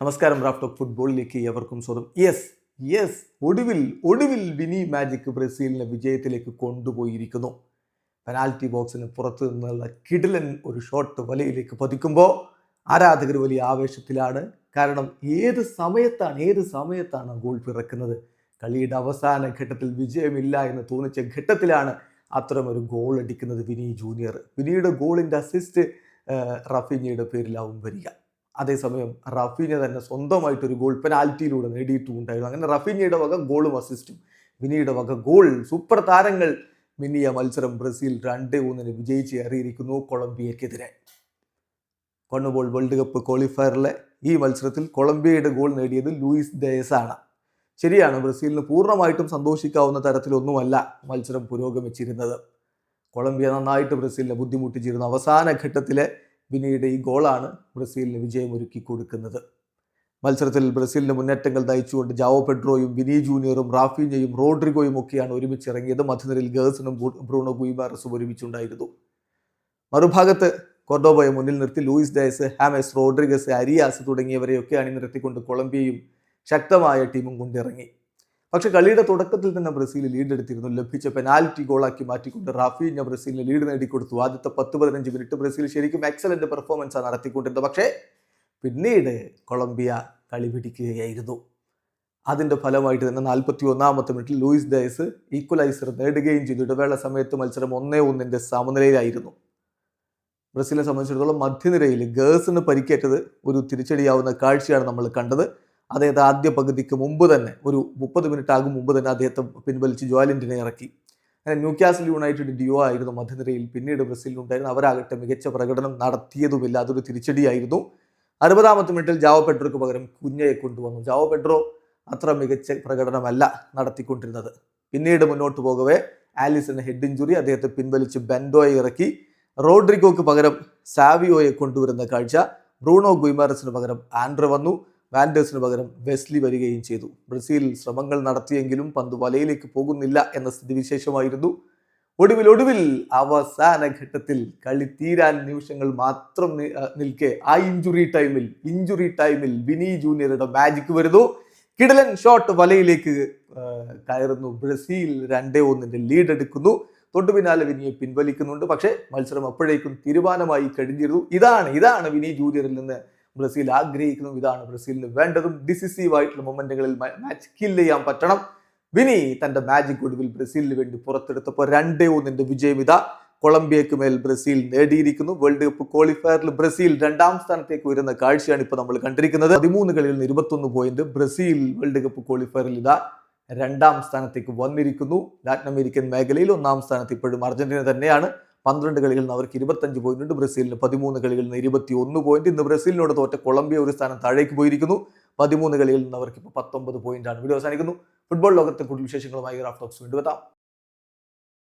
നമസ്കാരം raft of ഫുട്ബോളിലേക്ക് എവർക്കും സ്വതം yes yes ഒടുവിൽ ഒടുവിൽ വിനി മാജിക് ബ്രസീലിനെ വിജയത്തിലേക്ക് കൊണ്ടുപോയിരിക്കുന്നു. പെനാൽറ്റി ബോക്സിന് പുറത്തു നിന്നുള്ള കിടിലൻ ഒരു ഷോട്ട് വലയിലേക്ക് പതിക്കുമ്പോൾ ആരാധകർ വലിയ ആവേശത്തിലാണ്. കാരണം ഏത് സമയത്താണ് ഏത് സമയത്താണ് ഗോൾ പിറക്കുന്നത്? കളിയുടെ അവസാന ഘട്ടത്തിൽ വിജയമില്ല എന്ന് തോന്നിച്ച ഘട്ടത്തിലാണ് അത്തരമൊരു ഗോൾ അടിക്കുന്നത് വിനി ജൂനിയർ വിനിയുടെ ഗോളിന്റെ അസിസ്റ്റ് റഫീഞ്ഞയുടെ പേരിലാവും വരിക. അതേസമയം റഫീനെ തന്നെ സ്വന്തമായിട്ടൊരു ഗോൾ പെനാൽറ്റിയിലൂടെ നേടിയിട്ടുണ്ടായിരുന്നു അങ്ങനെ റഫീനയുടെ വക ഗോളും അസിസ്റ്റും മിനിയുടെ വക ഗോൾ സൂപ്പർ താരങ്ങൾ മിനിയ മത്സരം ബ്രസീൽ രണ്ട് മൂന്നിന് വിജയിച്ച് ഏറിയിരിക്കുന്നു കൊളംബിയക്കെതിരെ. കണ്ണുബോൾ വേൾഡ് കപ്പ് ക്വാളിഫയറിലെ ഈ മത്സരത്തിൽ കൊളംബിയയുടെ ഗോൾ നേടിയത് ലൂയിസ് ഡയസ് ആണ്. ശരിയാണ് ബ്രസീലിന് പൂർണമായിട്ടും സന്തോഷിക്കാവുന്ന തരത്തിലൊന്നുമല്ല മത്സരം പുരോഗമിച്ചിരുന്നത്. കൊളംബിയ നന്നായിട്ട് ബ്രസീലിനെ ബുദ്ധിമുട്ടിച്ചിരുന്നു. അവസാന ഘട്ടത്തിലെ വിനിയുടെ ഈ ഗോളാണ് ബ്രസീലിന് വിജയം ഒരുക്കി കൊടുക്കുന്നത്. മത്സരത്തിൽ ബ്രസീലിന് മുന്നേറ്റങ്ങൾ നയിച്ചുകൊണ്ട് ജാവോ പെഡ്രോയും വിനി ജൂനിയറും റാഫീനയും റോഡ്രിഗോയും ഒക്കെയാണ് ഒരുമിച്ച് ഇറങ്ങിയത് മധ്യനിരയിൽ ഗേഴ്സണും ബ്രൂണോ ഗുയിബാറസും ഒരുമിച്ചുണ്ടായിരുന്നു. മറുഭാഗത്ത് കൊർഡോബയെ മുന്നിൽ നിർത്തി Luis Diaz James Rodriguez Arias തുടങ്ങിയവരെയൊക്കെ അണിനിരത്തിക്കൊണ്ട് കൊളംബിയയും ശക്തമായ ടീമും കൊണ്ടിറങ്ങി. പക്ഷെ കളിയുടെ തുടക്കത്തിൽ തന്നെ ബ്രസീൽ ലീഡ് എടുത്തിരുന്നു ലഭിച്ച പെനാൽറ്റി ഗോളാക്കി മാറ്റിക്കൊണ്ട് റാഫീഞ്ഞ ബ്രസീലിന് ലീഡ് നേടിക്കൊടുത്തു. ആദ്യത്തെ പത്ത് പതിനഞ്ച് മിനിറ്റ് ബ്രസീൽ ശരിക്കും എക്സലന്റ് പെർഫോമൻസ് ആണ് നടത്തിക്കൊണ്ടിരുന്നത്. പക്ഷേ പിന്നീട് കൊളംബിയ കളി പിടിക്കുകയായിരുന്നു. അതിന്റെ ഫലമായിട്ട് തന്നെ നാൽപ്പത്തി ഒന്നാമത്തെ മിനിറ്റിൽ ലൂയിസ് ഡയസ് ഈക്വലൈസർ നേടുകയും ചെയ്തു. ഇടവേള സമയത്ത് മത്സരം ഒന്നേ ഒന്നിന്റെ സമനിലയിലായിരുന്നു. ബ്രസീലിനെ സംബന്ധിച്ചിടത്തോളം മധ്യനിരയിൽ ഗേഴ്സിന് പരിക്കേറ്റത് ഒരു തിരിച്ചടിയാവുന്ന കാഴ്ചയാണ് നമ്മൾ കണ്ടത്. അദ്ദേഹത്തെ ആദ്യ പകുതിക്ക് മുമ്പ് തന്നെ ഒരു മുപ്പത് മിനിറ്റ് ആകും മുമ്പ് തന്നെ അദ്ദേഹത്തെ പിൻവലിച്ച് ജോയലിന്റിനെ ഇറക്കി. അങ്ങനെ ന്യൂക്യാസിൽ യുണൈറ്റഡ് ഡിയോ ആയിരുന്നു മധ്യനിരയിൽ പിന്നീട് ബ്രസീലിലുണ്ടായിരുന്നു അവരാകട്ടെ മികച്ച പ്രകടനം നടത്തിയതുമില്ല അതൊരു തിരിച്ചടിയായിരുന്നു. അറുപതാമത്തെ മിനിറ്റിൽ ജാവോ പെഡ്രോക്ക് പകരം കുഞ്ഞയെ കൊണ്ടുവന്നു. ജാവോ പെഡ്രോ അത്ര മികച്ച പ്രകടനമല്ല നടത്തിക്കൊണ്ടിരുന്നത്. പിന്നീട് മുന്നോട്ട് പോകവേ ആലിസിന് ഹെഡ് ഇഞ്ചുറി അദ്ദേഹത്തെ പിൻവലിച്ച് ബെൻഡോയെ ഇറക്കി. റോഡ്രിഗോക്ക് പകരം സാവിയോയെ കൊണ്ടുവരുന്ന കാഴ്ച ബ്രൂണോ ഗുയ്മാറസിന് പകരം ആൻഡ്ര വന്നു. വാൻഡേഴ്സിന് പകരം വെസ്ലി വരികയും ചെയ്തു. ബ്രസീലിൽ ശ്രമങ്ങൾ നടത്തിയെങ്കിലും പന്ത് വലയിലേക്ക് പോകുന്നില്ല എന്ന സ്ഥിതിവിശേഷമായിരുന്നു. ഒടുവിൽ ഒടുവിൽ അവസാന ഘട്ടത്തിൽ കളി തീരാൻ നിമിഷങ്ങൾ മാത്രം നിൽക്കെ ആ ഇഞ്ചുറി ടൈമിൽ ഇഞ്ചുറി ടൈമിൽ വിനി ജൂനിയറുടെ മാജിക് വരുന്നു. കിടലൻ ഷോട്ട് വലയിലേക്ക് കയറുന്നു. ബ്രസീൽ രണ്ടേ ഒന്നിന്റെ ലീഡ് എടുക്കുന്നു. തൊട്ടു പിന്നാലെ വിനിയെ പിൻവലിക്കുന്നുണ്ട്. പക്ഷേ മത്സരം അപ്പോഴേക്കും തീരുമാനമായി കഴിഞ്ഞിരുന്നു. ഇതാണ് ഇതാണ് വിനി ജൂനിയറിൽ നിന്ന് ബ്രസീൽ ആഗ്രഹിക്കുന്നു. ഇതാണ് ബ്രസീലിന് വേണ്ടതും ഡിസിസീവ് ആയിട്ടുള്ള മൊമെന്റുകളിൽ മാച്ച് കില്ല് ചെയ്യാൻ പറ്റണം. വിനി തന്റെ മാജിക് ഒടുവിൽ ബ്രസീലിന് വേണ്ടി പുറത്തെടുത്തപ്പോൾ രണ്ടേ ഒന്നിന്റെ വിജയം ഇതാ. കൊളംബിയക്ക് മേൽ ബ്രസീൽ നേടിയിരിക്കുന്നു. വേൾഡ് കപ്പ് ക്വാളിഫയറിൽ ബ്രസീൽ രണ്ടാം സ്ഥാനത്തേക്ക് ഉയരുന്ന കാഴ്ചയാണ് ഇപ്പോൾ നമ്മൾ കണ്ടിരിക്കുന്നത്. പതിമൂന്ന് കളിയിൽ നിന്ന് ഇരുപത്തൊന്ന് പോയിന്റ് ബ്രസീൽ വേൾഡ് കപ്പ് ക്വാളിഫയറിൽ ഇതാ രണ്ടാം സ്ഥാനത്തേക്ക് വന്നിരിക്കുന്നു. ലാറ്റിൻ അമേരിക്കൻ മേഖലയിൽ ഒന്നാം സ്ഥാനത്ത് ഇപ്പോഴും അർജന്റീന തന്നെയാണ്. പന്ത്രണ്ട് കളികളിൽ നിന്ന് അവർക്ക് ഇരുപത്തഞ്ച് പോയിന്റ് ഉണ്ട്. ബ്രസീലിന് പതിമൂന്ന് കളികളിൽ നിന്ന് ഇരുപത്തി ഒന്ന് പോയിന്റ് ഇന്ന് ബ്രസീലിനോട് തോറ്റ കൊളംബിയ ഒരു സ്ഥാനം താഴേക്ക് പോയിരിക്കുന്നു. പതിമൂന്ന് കളികളിൽ നിന്ന് അവർക്ക് ഇപ്പോൾ പത്തൊമ്പത് പോയിന്റ് ആണ്. വീഡിയോ അവസാനിക്കുന്നു. ഫുട്ബോൾ ലോകത്തെ കൂടുതൽ വിശേഷങ്ങളുമായി റാഫ്റ്റോക്സ് വീണ്ടും എത്താം.